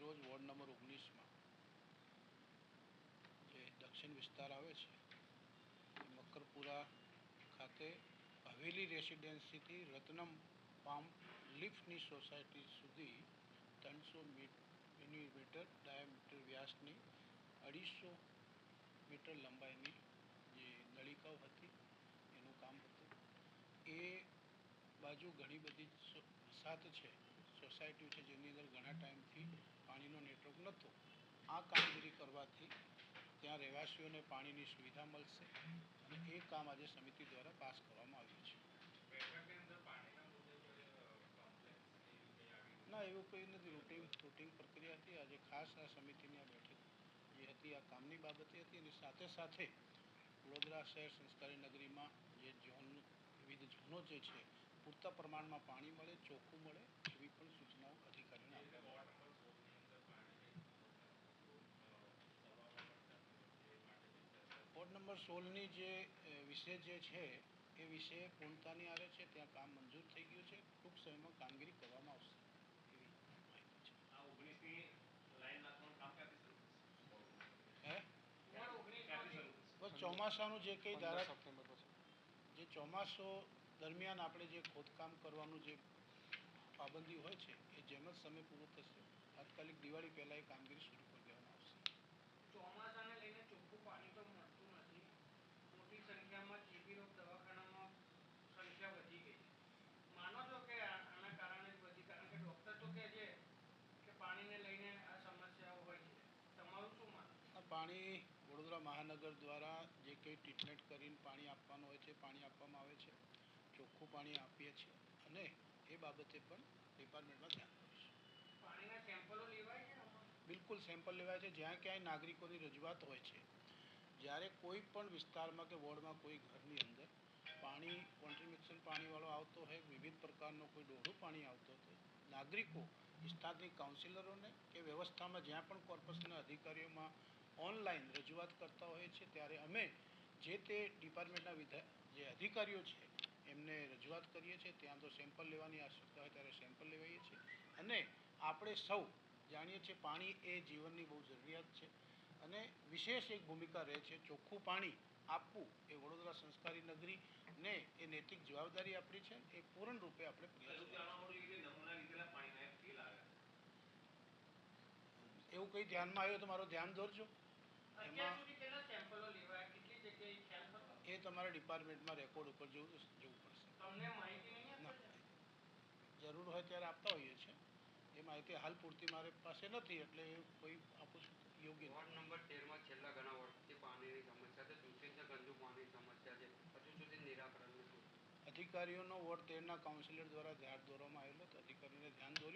Ward number ઓગણીસમાં જે દક્ષિણ વિસ્તાર આવે છે મકરપુરા ખાતે હવેલી રેસિડેન્સીથી રત્નમ પામ લિફ્ટની સોસાયટી સુધી ત્રણસો મિલીમીટર ડાયામીટર વ્યાસની અઢીસો મીટર લંબાઈની જે નળિકાઓ હતી, એનું કામ હતું. એ બાજુ ઘણી બધી વસાત છે સોસાયટી છે જેની અંદર ઘણા ટાઈમથી નહોતો. આ કામગીરી કરવાથી ત્યાં રહેવાસીઓને પાણીની સુવિધા મળશે અને એ કામ આજે સમિતિ દ્વારા પાસ કરવામાં આવ્યું છે. ના એવું કંઈ નથી. રૂટિન રૂટિન પ્રક્રિયા હતી. આજે ખાસ આ સમિતિની આ બેઠક જે હતી આ કામની બાબતે હતી અને સાથે સાથે વડોદરા શહેર સંસ્કારી નગરીમાં જે ઝોન વિવિધ ઝોનો જે છે પૂરતા પ્રમાણમાં પાણી મળે એવી પણ સૂચનાઓ અધિકારીઓને એટલે આપવામાં વોર્ડ નંબર સોળની અંદર પાણીની સભામાં પણ એ માટે જે ચર્ચા સોલની જે વિષય જે છે એ વિષય પૂર્ણતાની આવે છે ત્યાં કામ મંજૂર થઈ ગયું છે. ટૂંક સમયમાં કામગીરી કરવામાં આવશે એવી માહિતી છે. આ ઓગણીસની લાઈન નાખવાનું બસ ચોમાસાનું જે કંઈ ધારા જે ચોમાસો દરમિયાન આપણે જે ખોદકામ કરવાનું જે પાબંદી હોય છે એ જેમ જ સમય પૂરો થશે. તાત્કાલિક દિવાળી પહેલાં એ કામગીરી શરૂ કરી દેવામાં આવશે. ચોમાસાને લઈને ચોખ્ખું પાણી તો મળતું નથી મોટી સંખ્યામાં જીબી રોગ દવાખાનામાં સંખ્યા વધી ગઈ છે માનો છો કે આ- આના કારણે જ વધી કારણ કે ડૉક્ટર તો કહે છે કે પાણીને લઈને આ સમસ્યાઓ હોય છે તમારું શું માનવું આ પાણી વડોદરા મહાનગર દ્વારા જે કંઈ ટ્રીટમેન્ટ કરીને પાણી આપવાનું હોય છે પાણી આપવામાં આવે છે ચોખ્ખું પાણી આપીએ છીએ અને એ બાબતે પણ ડિપાર્ટમેન્ટમાં ધ્યાન છે? બિલકુલ સેમ્પલ લેવાય છે જ્યાં ક્યાંય નાગરિકોની રજૂઆત હોય છે જ્યારે કોઈ પણ વિસ્તારમાં કે વોર્ડમાં કોઈ ઘરની અંદર પાણી કોન્ટ્રીબ્યુશન પાણીવાળો આવતો હોય વિવિધ પ્રકારનો કોઈ ડોઢું પાણી આવતો હોય નાગરિકો વિસ્તારની કાઉન્સિલરોને કે વ્યવસ્થામાં જ્યાં પણ કોર્પસના અધિકારીઓમાં ઓનલાઈન રજૂઆત કરતા હોઈએ છીએ ત્યારે અમે જે તે ડિપાર્ટમેન્ટના વિધા, જે અધિકારીઓ છે, એમને રજૂઆત કરીએ છીએ, ત્યાં તો સેમ્પલ લેવાની આવશ્યકતા હોય ત્યારે સેમ્પલ લેવાઈએ છીએ. અને આપણે સૌ જાણીએ છીએ પાણી એ જીવનની બહુ જરૂરિયાત છે. અને વિશેષ એક ભૂમિકા રહે છે, ચોખ્ખું પાણી આપવું એ વડોદરા સંસ્કારી નગરી ને એ નૈતિક જવાબદારી આપણી છે, એ પૂર્ણ રૂપે આપણે પ્રયાસ હજુ જાણવા મળ્યું કે નમૂના લીધેલા પાણીના એક ફીલ આવ્યા એવું કંઈ ધ્યાનમાં આવ્યું? તો મારું ધ્યાન દોરજો. એમાં- એ તમારા ડિપાર્ટમેન્ટમાં રેકોર્ડ ઉપર જવું જવું પડશે. જરૂર હોય ત્યારે આપતા હોઈએ છીએ. એ માહિતી હાલ પૂરતી મારી પાસે નથી એટલે એ કોઈ આપું છું યોગ્ય. વોર્ડ નંબર તેરમાં છેલ્લા ઘણા વર્ષથી પાણીની સમસ્યા છે. દૂષિત ગંદુ પાણીની સમસ્યા છે. હજુ સુધી નિરાકરણ નથી. અધિકારીઓનો વોર્ડ તેરના કાઉન્સિલર દ્વારા ધ્યાન દોરવામાં આવેલો અધિકારીઓને ધ્યાન આવ્યો